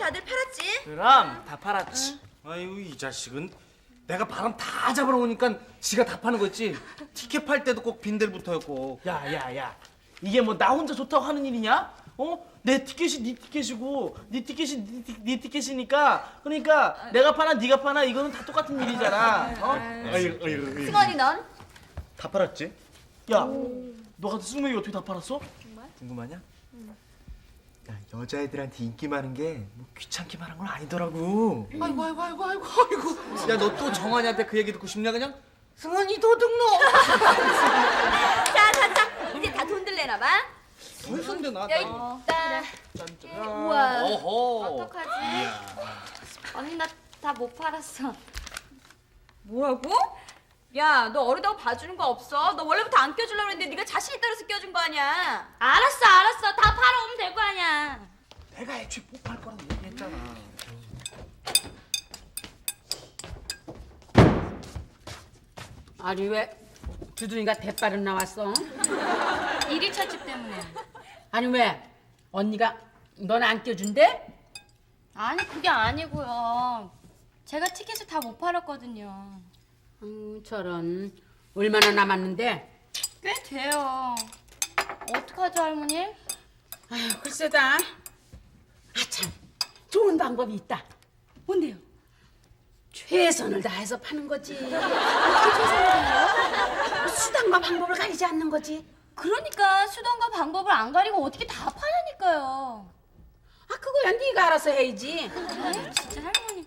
다들 팔았지? 그럼 다 팔았지. 아유 이 자식은 내가 바람 다 잡아놓으니까 지가 다 파는 거지. 티켓 팔 때도 꼭 빈대부터였고. 야야야 이게 뭐 나 혼자 좋다고 하는 일이냐? 어? 내 티켓이 네 티켓이고 네 티켓이 네, 티- 네 티켓이니까 그러니까 내가 파나 네가 파나 이거는 다 똑같은 일이잖아. 어? 아유 아유 아유. 승원이 넌? 다 팔았지? 야, 너 같은 승명이 어떻게 다 팔았어? 궁금하냐? 야 여자애들한테 인기 많은 게 뭐 귀찮게 말한 건 아니더라고. 아이고 아이고 아이고 아이고 아이고. 야 너 또 정환이한테 그 얘기 듣고 싶냐 그냥? 승환이 도둑놈. 자, 자, 자. 이제 다 돈 들래나 봐. 무슨 데 나? 여기 있다. 우와. 어허. 어떡하지? 언니 나 다 못 팔았어. 뭐라고? 야, 너 어리다고 봐주는 거 없어? 너 원래부터 안 껴주려고 했는데 네가 자신이 따라서 껴준 거 아니야? 알았어, 알았어. 다 팔아오면. 내가 애초에 못팔 거라고 얘기했잖아. 아니 왜 두둥이가 대빠른 나왔어? 일일 차 집 때문에. 아니 왜 언니가 넌 안 껴준대? 아니, 그게 아니고요. 제가 티켓을 다 못 팔았거든요. 음, 저런 얼마나 남았는데? 꽤 돼요. 어떡하죠, 할머니? 아휴 글쎄다. 좋은 방법이 있다. 뭔데요? 최선을 다해서 파는 거지. 어떻게 최선을 다해요? 수단과 방법을 가리지 않는 거지. 그러니까 수단과 방법을 안 가리고 어떻게 다 파냐니까요. 아 그거야 네가 알아서 해야지. 아이, 진짜 할머니.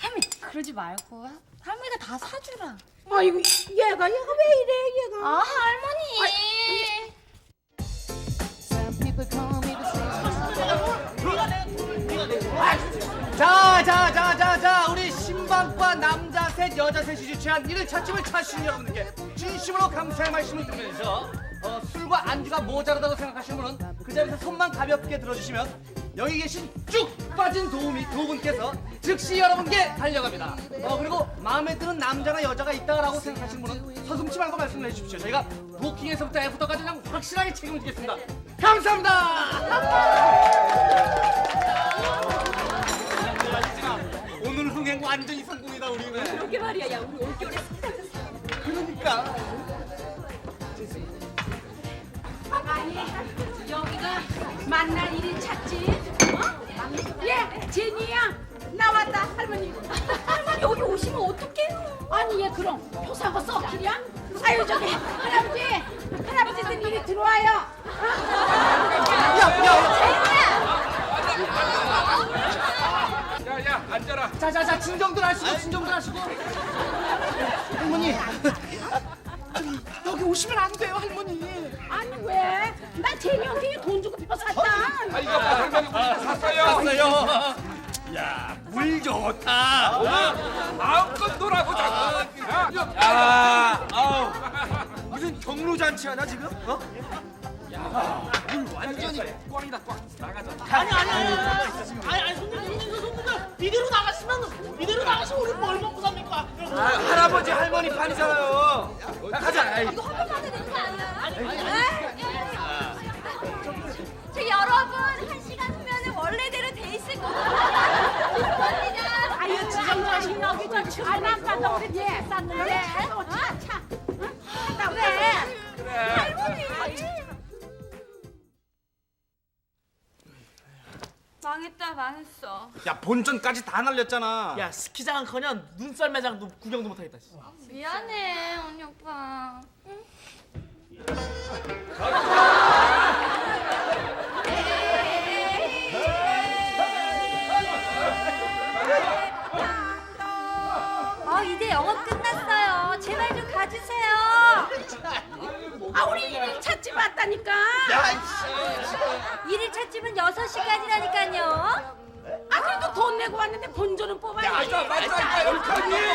할머니, 그러지 말고 하- 할머니가 다 사주라. 아이고 얘가 얘가 왜 이래 얘가. 아, 할머니. 자, 여자 셋이 주최한 일일 차집을 찾으신 여러분들께 진심으로 감사의 말씀을 드리면서 어, 술과 안주가 모자라다고 생각하시는 분은 그 자리에서 손만 가볍게 들어주시면 여기 계신 쭉 빠진 도우미 두 분께서 즉시 여러분께 달려갑니다. 어, 그리고 마음에 드는 남자나 여자가 있다라고 생각하시는 분은 서슴지 말고 말씀을 해주십시오. 저희가 부킹에서부터 애프터까지 그냥 확실하게 책임지겠습니다. 감사합니다. 말이야, 야, 우리 올겨울에 그러니까. 아니 여기가 만날 일이 찾지. 어? 예 제니야 나왔다 할머니. 할머니 여기 오시면 어떡해요? 아니 얘 그럼 표사고 썩길이야? 아유 저기 할아버지 할아버지들 이리 들어와요. 야 야 자자자 진정들 하시고 진정들 하시고. 할머니. 여기 오시면 안 돼요 할머니. 아니 왜? 나 제니한테 돈 주고 표 샀다. 아 이거 봐 할머니 우리 샀어요 왔어요. 야, 물 좋다. 어? 마음껏 놀아보자 야, 아우. 무슨 경로 잔치 하나 지금? 어? 완전히 꽝이다 꽝 나가자 아니 아니 아니 아니 아니 손님 손님 나가시면 우리 뭘 먹고 삽니까? 아, 할아버지 할머니 판이잖아요. 야, 가자. 아이. 저 여러분, 한 시간 후면은 원래대로 돼 있을 거예요. 언니가. 아유 지정자식 여기 저 차만 가다 우리 예 쌌는데. 차차. 나 왜? 할머니. 망했다, 망했어. 야, 본전까지 다 날렸잖아. 야 스키장은커녕 눈썰 매장도 구경도 못하겠다. 씨. 미안해, 언니 오빠. 어, 이제 영업 끝났어요. 제발 좀 가주세요. 아 우리 일일 찾지 맞다니까. 일일 찻집은 6시까지라니까요. 아 그래도 돈 내고 왔는데 본전은 뽑아야지. 맞아 맞아 여기까지 가야지